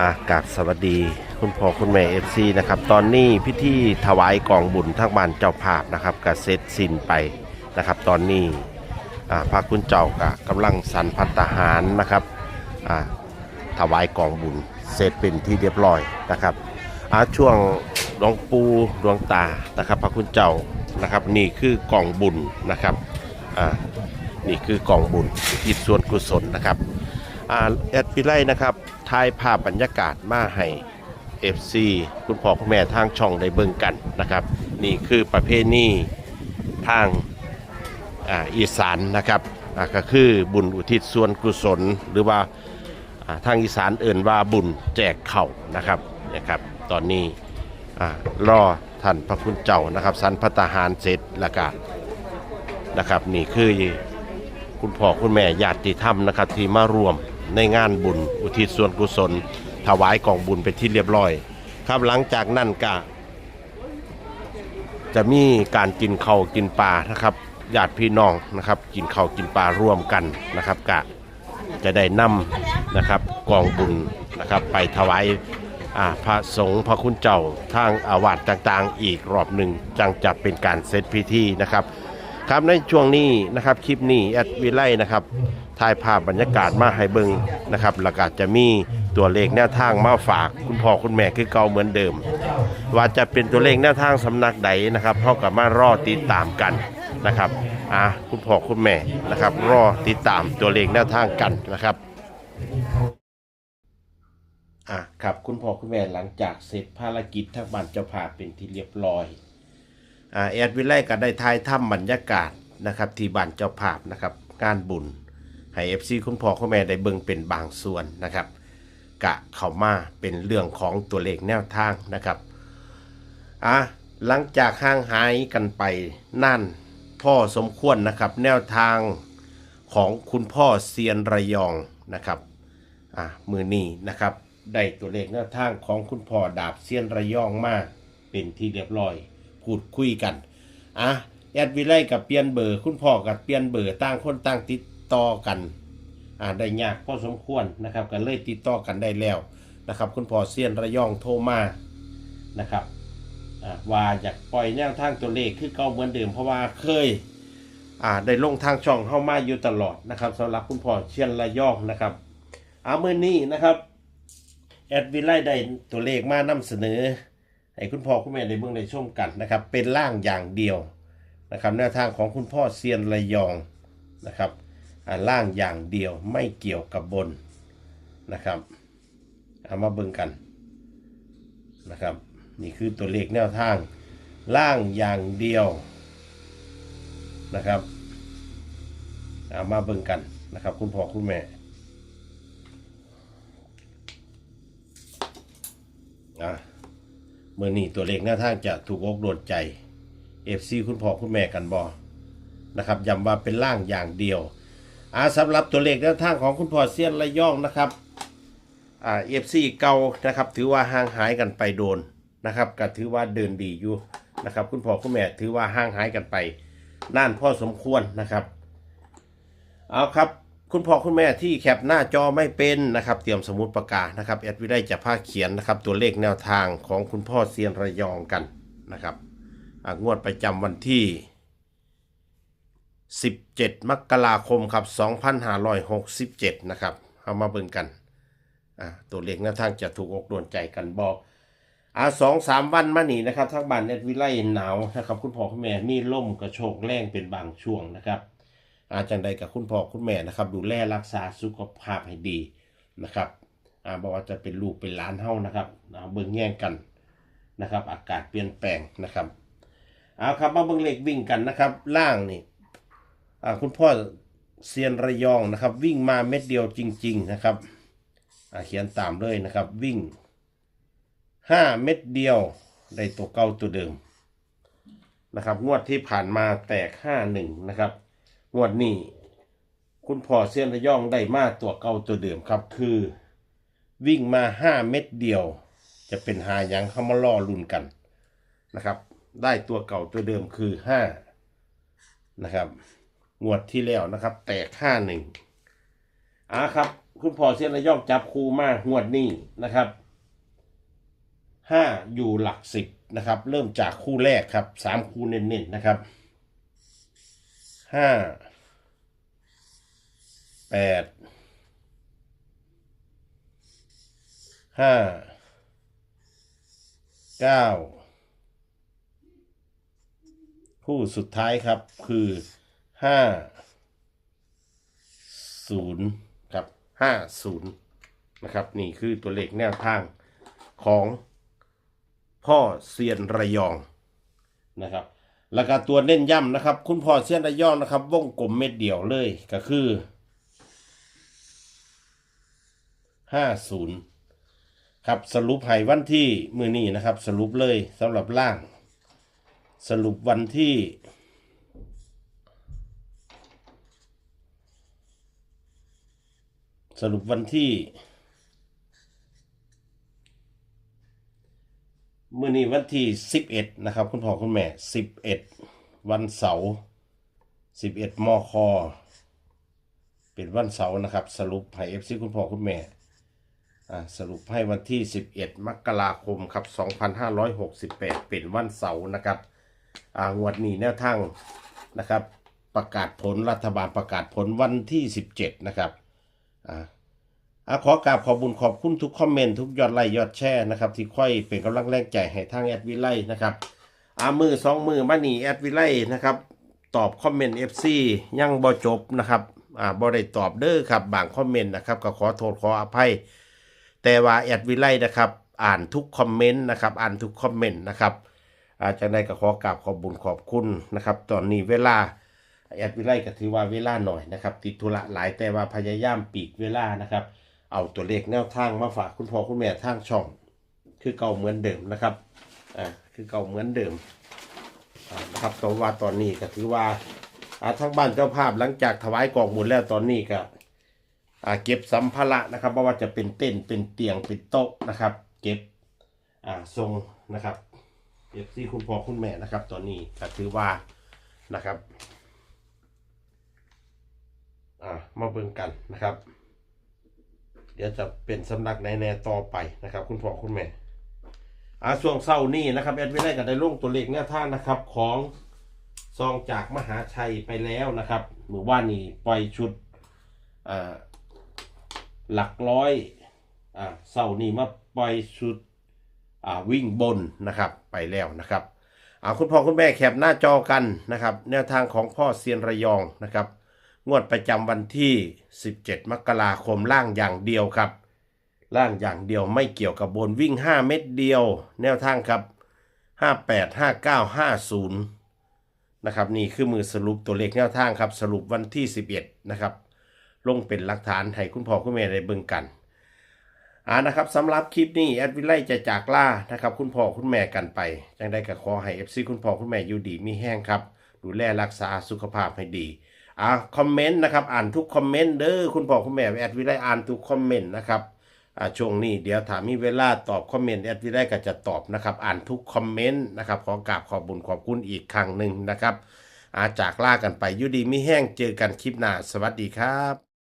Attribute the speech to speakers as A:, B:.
A: อากาศสวัสดีคุณพ่อคุณแม่เอฟซีนะครับ ตอนนี้พิธีถวายกองบุญทางบ้านเจ้าภาพนะครับก็เสร็จสิ้นไปนะครับ ตอนนี้อ่าพระคุณเจ้ากะกำลังสันพัตหารนะครับอ่าถวายกองบุญเสร็จเป็นที่เรียบร้อยนะครับอ่าช่วงหลวงปูดวงตานะครับ พระคุณเจ้านะครับ นี่คือกองบุญนะครับอ่านี่คือกองบุญที่ส่วนกุศลนะครับอ่าแอดวิไลนะครับ ถ่ายภาพบรรยากาศมาให้ FC คุณพ่อคุณแม่ทางช่องได้เบิ่งกันนะครับ นี่คือประเพณีทางอาอีสานนะครับอ่าก็คือบุญอุทิศส่วนกุศล หรือว่าอ่าทางอีสานเอื่นว่าบุญแจกเข่าวนะครับนะครับ ตอนนี้อารอท่านพระคุณเจ้านะครับสันพระตาหารเสร็จแล้วก็นะครับ นี่คือคุณพ่อคุณแม่ญาติธรรมนะครับที่มารวม ในงานบุญ อุทิศส่วนกุศล ถวายกองบุญเป็นที่เรียบร้อย ครับหลังจากนั้นก็จะมีการกินข้าวกินปลานะครับญาติพี่น้องนะครับ กินข้าวกินปลาร่วมกันนะครับกะจะได้นำนะครับกองบุญนะครับ ไปถวายพระสงฆ์พระคุณเจ้าทางอาวาสต่างๆ อีกรอบหนึ่งจังจะเป็นการเซตพิธีนะครับ ครับในช่วงนี้นะครับคลิปนี้แอดวิไลนะครับ ถ่ายภาพบรรยากาศมาให้เบิงนะครับแล้วก็จะมีตัวเลขแนวทางมาฝากคุณพ่อคุณแม่คือเก่าเหมือนเดิม ว่าจะเป็นตัวเลขแนวทางสำนักใดนะครับเท่ากับมารอติดตามกันนะครับอะคุณพ่อคุณแม่นะครับ รอติดตามตัวเลขแนวทางกันนะครับอะครับคุณพ่อคุณแม่หลังจากเสร็จภารกิจทางบ้านเจ้าภาพเป็นที่เรียบร้อยอ่าแอดวิไลก็ได้ทายถ้ำบรรยากาศนะครับที่บ้านเจ้าภาพนะครับงานบุญ ให้เอฟซีคุณพ่อคุณแม่ได้เบิ่งเป็นบางส่วนนะครับกะเข้ามาเป็นเรื่องของตัวเลขแนวทางนะครับอะหลังจากห่างหายกันไปนั่นพ่อสมควรนะครับ แนวทางของคุณพ่อเซียนระยองนะครับอะมือนี้นะครับได้ตัวเลขแนวทางของคุณพ่อดาบเซียนระยองมาเป็นที่เรียบร้อย พูดคุยกันอะแอดวิไลกับเปลี่ยนเบอร์ คุณพ่อกับเปลี่ยนเบอร์ต่างคนต่างติด ต่อกันอ่าได้ยากพอสมควรนะครับกันเลยติดต่อกันได้แล้วนะครับ คุณพ่อเซียนระยองโทรมานะครับว่าอยากปล่อยแนวทางตัวเลขคือเก่าเหมือนเดิมเพราะว่าเคยได้ลงทางช่องเข้ามาอยู่ตลอดนะครับสำหรับคุณพ่อเซียนระยองนะครับอาเมื่อนี้นะครับแอดวิไลได้ตัวเลขมานำเสนอให้คุณพ่อคุณแม่ได้เบิ่งได้ชมกันนะครับ เป็นร่างอย่างเดียวนะครับแนวทางของคุณพ่อเซียนระยองนะครับ อ่างอย่างเดียวไม่เกี่ยวกับบนนะครับเอามาเบิ่งกันนะครับ นี่คือตัวเลขแนวทางร่างอย่างเดียวนะครับเอามาเบิ่งกันนะครับ คุณพ่อคุณแม่อะเมื่อนี้ตัวเลขหน้าทางจะถูกอกโดนใจ FC คุณพ่อคุณแม่กันบอนะครับย้ำว่าเป็นล่างอย่างเดียว อาสำหรับตัวเลขหน้าทางของคุณพ่อเซียนระยองนะครับอ่า FC เก่านะครับ ถือว่าห่างหายกันไปโดนนะครับก็ถือว่าเดินดีอยู่นะครับ คุณพ่อคุณแม่ถือว่าห่างหายกันไปน่านพอสมควรนะครับเอาครับคุณพ่อคุณแม่ที่แคปหน้าจอไม่เป็นนะครับ เตรียมสมุดปากกานะครับแอดวิได้จะพาเขียนนะครับ ตัวเลขแนวทางของคุณพ่อเซียนระยองกันนะครับอ่างวดประจำวันที่ 17 มกราคมครับ 2567 นะครับ เอามาเบิ่งกัน อ่า ตัวเลขแนวทางจะถูกอกโดนใจกันบอก อ่าสองสามวันมานี่นะครับทางบ้านแอดวิไลหนาวนะครับ คุณพ่อคุณแม่มีลมกระโชกแรงเป็นบางช่วงนะครับ อาจังใดกับคุณพ่อคุณแม่นะครับ ดูแลรักษาสุขภาพให้ดีนะครับ อ่าบอกว่าจะเป็นลูกเป็นหลานเฮานะครับอ่าเบิ่งแย่งกันนะครับ อากาศเปลี่ยนแปลงนะครับ เอาครับมาเบิ่งเลขวิ่งกันนะครับ ล่างนี่ คุณพ่อเซียนระยองนะครับ วิ่งมาเม็ดเดียวจริง ๆ นะครับเขียนตามเลยนะครับ วิ่งห้าเม็ดเดียวได้ตัวเก่าตัวเดิมนะครับ งวดที่ผ่านมาแตกห้าหนึ่งนะครับ งวดนี้ คุณพ่อเซียนระยองได้มาตัวเก่าตัวเดิมครับ คือ วิ่งมาห้าเม็ดเดียว จะเป็นหายังเข้ามาล่อลุนกันนะครับ ได้ตัวเก่าตัวเดิมคือห้านะครับ งวดที่แล้วนะครับ แตกห้าหนึ่งอ่าครับ คุณพ่อเสียนระยองจับคูมางวดนี้นะครับห้าอยู่หลักสิบนะครับ เริ่มจากคู่แรกครับสามคู่เน้นๆนะครับห้าแปดห้าเก้าคู่สุดท้ายครับคือ ห้าศูนย์ครับห้าศูนย์นะครับ นี่คือตัวเลขแนวทางของพ่อเซียนระยองนะครับ แล้วก็ตัวเน้นย่ำนะครับ คุณพ่อเซียนระยองนะครับ วงกลมเม็ดเดียวเลยก็คือห้าศูนย์ครับสรุปให้วันที่มือนี้นะครับ สรุปเลยสำหรับล่าง สรุปวันที่ สรุปวันที่ เมื่อนี้วันที่สิบเอ็ดนะครับ คุณพ่อคุณแม่สิบเอ็ดวันเสาร์สิบเอ็ดมคเป็นวันเสาร์นะครับ สรุปให้เอฟซีคุณพ่อคุณแม่สรุปให้วันที่สิบเอ็ดมกราคมครับสองพันห้าร้อยหกสิบแปดเป็นวันเสาร์นะครับอ่างวดนี้แนวทางนะครับ ประกาศผลรัฐบาลประกาศผลวันที่สิบเจ็ดนะครับ อ่าอะขอกราบขอบุญขอบคุณทุกคอมเมนต์ทุกยอดไลค์ยอดแชร์นะครับที่ค่อยเป็นกำลังแรงใจให้ทางแอดวิไลนะครับอามือสองมือมานี่แอดวิไลนะครับตอบคอมเมนต์ FC ยังบ่จบนะครับอ่าบ่ได้ตอบเด้อครับบางคอมเมนต์นะครับก็ขอโทษขออภัย แต่ว่าแอดวิไลนะครับอ่านทุกคอมเมนต์นะครับอ่านทุกคอมเมนต์นะครับอาจากได้ก็ขอกราบขอบบุญขอบคุณนะครับตอนนี้เวลา แอดวิไลก็ถือว่าเวลาหน่อยนะครับ ติดธุระหลายแต่ว่าพยายามปีกเวลานะครับ เอาตัวเลขแนวทางมาฝากคุณพ่อคุณแม่ทางช่อง คือเก่าเหมือนเดิมนะครับอ่าคือเก่าเหมือนเดิมนะครับแต่ว่าตอนนี้ก็ถือว่าอ่าทางบ้านเจ้าภาพหลังจากถวายกองบุญแล้วตอนนี้ก็อ่าเก็บสัมภาระนะครับไม่ว่าจะเป็นเต้นเป็นเตียงเป็นโต๊ะนะครับ เก็บอ่าทรงนะครับเก็บที่คุณพ่อคุณแม่นะครับ ตอนนี้ก็ถือว่านะครับอ่า มาเบิ่งกันนะครับ เดี๋ยวจะเป็นสำนักในแน่ต่อไปนะครับ คุณพ่อคุณแม่อาช่วงเศร้านี้นะครับแอดวิไลก็ได้ลงตัวเลขแนวทางนะครับของซองจากมหาชัยไปแล้วนะครับหมู่บ้านนี้ปล่อยชุดหลักร้อยอาเศร้านี้มาปล่อยชุดอาวิ่งบนนะครับไปแล้วนะครับอาคุณพ่อคุณแม่แคปหน้าจอกันนะครับ แนวทางของพ่อเซียนระยองนะครับ งวดประจำวันที่ 17 มกราคมล่างอย่างเดียวครับ ล่างอย่างเดียวไม่เกี่ยวกับบนวิ่ง 5 เม็ดเดียว แนวทางครับ 58 59 50 นะครับ นี่คือมือสรุปตัวเลขแนวทางครับ สรุปวันที่ 11 นะครับ ลงเป็นหลักฐานให้คุณพ่อคุณแม่ได้เบิ่งกันอ่านะครับสำหรับคลิปนี้แอดวิไลจะจากล่านะครับ คุณพ่อคุณแม่กันไป จังได้ก็ขอให้ FC คุณพ่อคุณแม่อยู่ดีมีแห้งครับ ดูแลรักษาสุขภาพให้ดี อ่าคอมเมนต์นะครับ อ่านทุกคอมเมนต์เด้อคุณพ่อคุณแม่แอดวิไลอ่านทุกคอมเมนต์นะครับอ่าช่วงนี้เดี๋ยวถามมีเวลาตอบคอมเมนต์แอดวิไลก็จะตอบนะครับ อ่านทุกคอมเมนต์นะครับขอกราบขอบบุญขอบคุณอีกครั้งหนึ่งนะครับอาจากลากันไปยุดีไม่แห้งเจอกันคลิปหน้าสวัสดีครับ